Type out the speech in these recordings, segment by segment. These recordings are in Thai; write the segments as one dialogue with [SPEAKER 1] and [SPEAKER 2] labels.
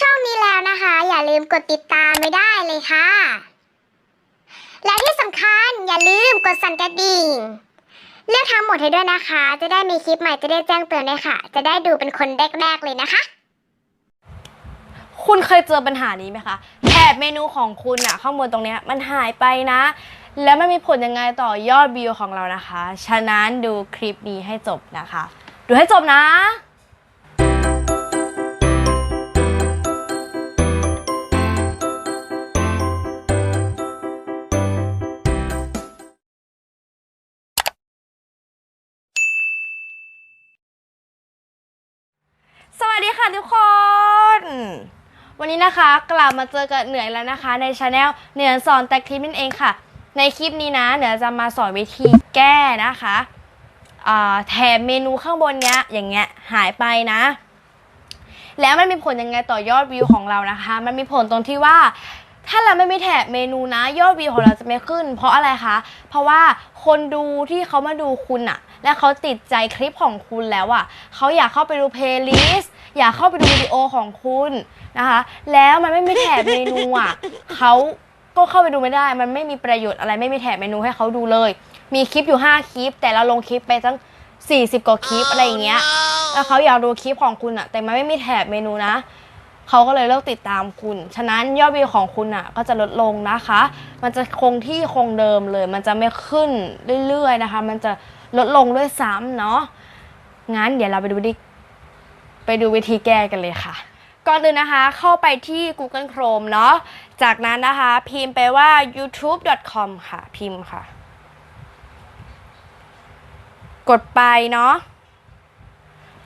[SPEAKER 1] ช่องนี้แล้วนะคะ อย่าลืมกดติดตามไม่ได้เลยค่ะ และที่สำคัญอย่าลืมกดสั่นกระดิ่ง เลือกทั้งหมดให้ด้วยนะคะ จะได้มีคลิปใหม่จะได้แจ้งเตือนด้วยค่ะ จะได้ดูเป็นคนแรกๆเลยนะคะ
[SPEAKER 2] คุณเคยเจอปัญหานี้ไหมคะแถบเมนูของคุณอะข้างบนตรงเนี้ยมันหายไปนะ แล้วมันมีผลยังไงต่อยอดวิวของเรานะคะ ฉะนั้นดูคลิปนี้ให้จบนะคะ ดูให้จบนะ ทุกคน วันนี้นะคะกลับมาเจอกับเหนื่อยแล้วนะคะ ในช anel เหนือสอนแต่คลิปนั่นเองค่ะ ในคลิปนี้นะเหนือจะมาสอนวิธีแก้นะคะแถมเมนูข้างบนเนี้ยอย่างเงี้ยหายไปนะ แล้วมันมีผลยังไงต่อยอดวิวของเรานะคะ มันมีผลตรงที่ว่า ถ้าเราไม่มีแถบเมนูนะ ยอดวิวของเราจะไม่ขึ้น เพราะอะไรคะเพราะว่าคนดูที่เขามาดูคุณอะ และเขาติดใจคลิปของคุณแล้วอะเขาอยากเข้าไปดูเพลย์ลิสต์อยากเข้าไปดูวิดีโอของคุณนะคะ แล้วมันไม่มีแถบเมนูอะเขาก็เข้าไปดูไม่ได้ มันไม่มีประโยชน์อะไรไม่มีแถบเมนูให้เขาดูเลย มีคลิปอยู่ 5 คลิป แต่เราลงคลิปไปตั้ง 40 กว่าคลิปอะไรอย่างเงี้ย แล้วเขาอยากดูคลิปของคุณอะแต่มันไม่มีแถบเมนูนะ เขาก็เลยเลิกติดตามคุณ ฉะนั้นยอดวิวของคุณอะก็จะลดลงนะคะ มันจะคงที่คงเดิมเลย มันจะไม่ขึ้นเรื่อยๆนะคะ มันจะลดลงด้วยซ้ำเนาะ งั้นเดี๋ยวเราไปดูดิไปดูวิธีแก้กันเลยค่ะ ก่อนอื่นนะคะเข้าไปที่ Google Chrome เนาะ จากนั้นนะคะพิมพ์ไปว่า youtube.com ค่ะพิมพ์ค่ะ กดไปเนาะ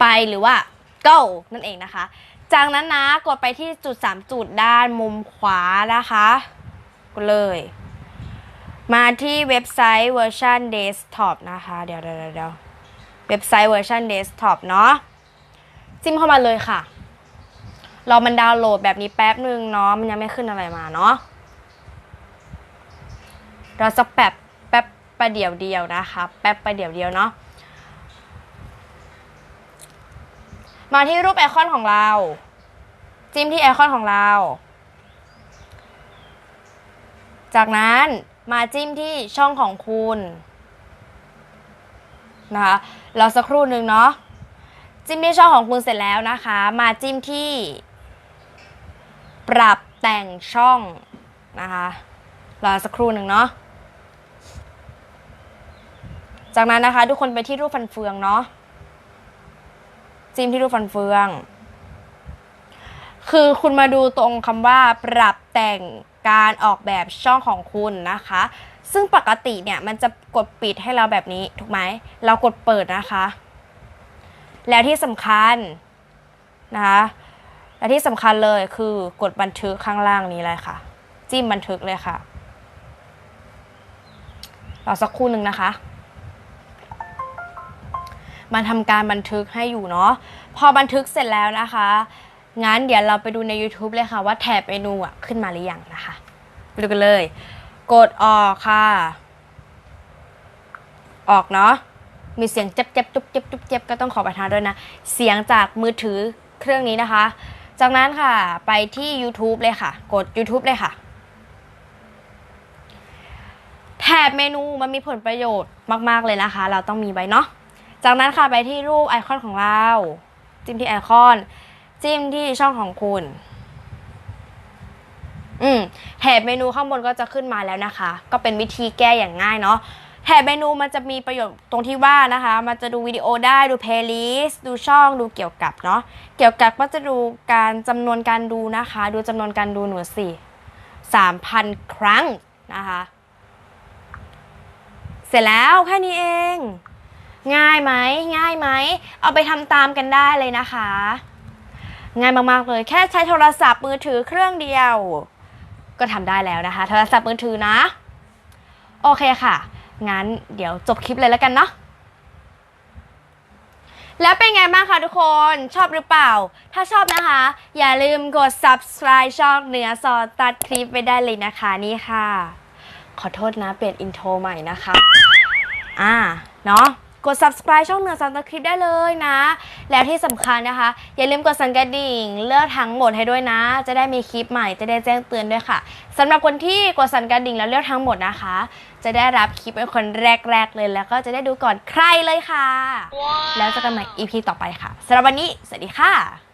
[SPEAKER 2] ไปหรือว่า go นั่นเองนะคะ จากนั้นนะกดไปที่จุด 3 จุดด้านมุมขวานะคะกดเลย มาที่เว็บไซต์เวอร์ชันเดสก์ท็อปนะคะ เดี๋ยวเดี๋ยวเดี๋ยวเว็บไซต์เวอร์ชันเดสก์ท็อปเนาะจิ้มเข้ามาเลยค่ะรอมันดาวน์โหลดแบบนี้แป๊บนึงเนาะมันยังไม่ขึ้นอะไรมาเนาะเราสักแป๊บแป๊บประเดี๋ยวเดียวนะคะ แป๊บประเดี๋ยวเดียวเนาะ มาที่รูปไอคอนของเรา จิ้มที่ไอคอนของเรา จากนั้นมาจิ้มที่ช่องของคุณนะคะรอสักครู่หนึ่งเนาะจิ้มที่ช่องของคุณเสร็จแล้วนะคะ มาจิ้มที่ ปรับแต่งช่องนะคะรอสักครู่หนึ่งเนาะจากนั้นนะคะ ทุกคนไปที่รูปฟันเฟืองเนาะ จิ้มที่รูปฟันเฟือง คือคุณมาดูตรงคำว่าปรับแต่งการออกแบบช่องของคุณนะคะ ซึ่งปกติเนี่ยมันจะกดปิดให้เราแบบนี้ถูกไหม เรากดเปิดนะคะ แล้วที่สำคัญนะคะและที่สำคัญเลยคือกดบันทึกข้างล่างนี้เลยค่ะ จิ้มบันทึกเลยค่ะรอสักครู่หนึ่งนะคะ มาทำการบันทึกให้อยู่เนาะพอบันทึกเสร็จแล้วนะคะ งั้นเดี๋ยวเราไปดูใน YouTube เลยค่ะ ว่าแถบเมนูอะขึ้นมาหรือยังนะคะไปดูกันเลย กดออกค่ะ ออกเนาะมีเสียงเจ็บเจ็บจุ๊บเจ็บจุ๊บเจ็บก็ต้องขอประทานด้วยนะ เสียงจากมือถือเครื่องนี้นะคะ จากนั้นค่ะไปที่ YouTube เลยค่ะ กด YouTube เลยค่ะ แถบเมนูมันมีผลประโยชน์มาก ๆ เลยนะคะ เราต้องมีไว้เนาะ จากนั้นค่ะไปที่รูปไอคอนของเรา จิ้มที่ไอคอน จิ้มที่ช่องของคุณ อืมแถบเมนูข้างบนก็จะขึ้นมาแล้วนะคะ ก็เป็นวิธีแก้อย่างง่ายเนาะแถบเมนูมันจะมีประโยชน์ตรงที่ว่านะคะ มันจะดูวิดีโอได้ดูเพลย์ลิสต์ดูช่องดูเกี่ยวกับเนาะเกี่ยวกับก็จะดูการจำนวนการดูนะคะ ดูจำนวนการดูหนูสิสามพันครั้งนะคะ เสร็จแล้วแค่นี้เอง ง่ายไหมง่ายไหมเอาไปทำตามกันได้เลยนะคะ ง่ายมากๆเลย แค่ใช้โทรศัพท์มือถือเครื่องเดียว ก็ทำได้แล้วนะคะ โทรศัพท์มือถือนะ โอเคค่ะ งั้นเดี๋ยวจบคลิปเลยแล้วกันเนาะแล้วเป็นไงบ้างคะทุกคนชอบหรือเปล่า ถ้าชอบนะคะ อย่าลืมกด subscribe ช่องเหนือสอตัดคลิปไปได้เลยนะคะนี่ค่ะ ขอโทษนะเปลี่ยนอินโทรใหม่นะคะ อ่า เนาะ กด subscribe ช่องเหนือสอนตะคลิปได้เลยนะ แล้วที่สำคัญนะคะ อย่าลืมกดสั่นกระดิ่ง เลือกทั้งหมดให้ด้วยนะ จะได้มีคลิปใหม่จะได้แจ้งเตือนด้วยค่ะสำหรับคนที่กดสั่นกระดิ่งแล้วเลือกทั้งหมดนะคะ จะได้รับคลิปเป็นคนแรก ๆ เลยแล้วก็จะได้ดูก่อนใครเลยค่ะ แล้วเจอกันใหม่ EP ต่อไปค่ะสำหรับวันนี้สวัสดีค่ะ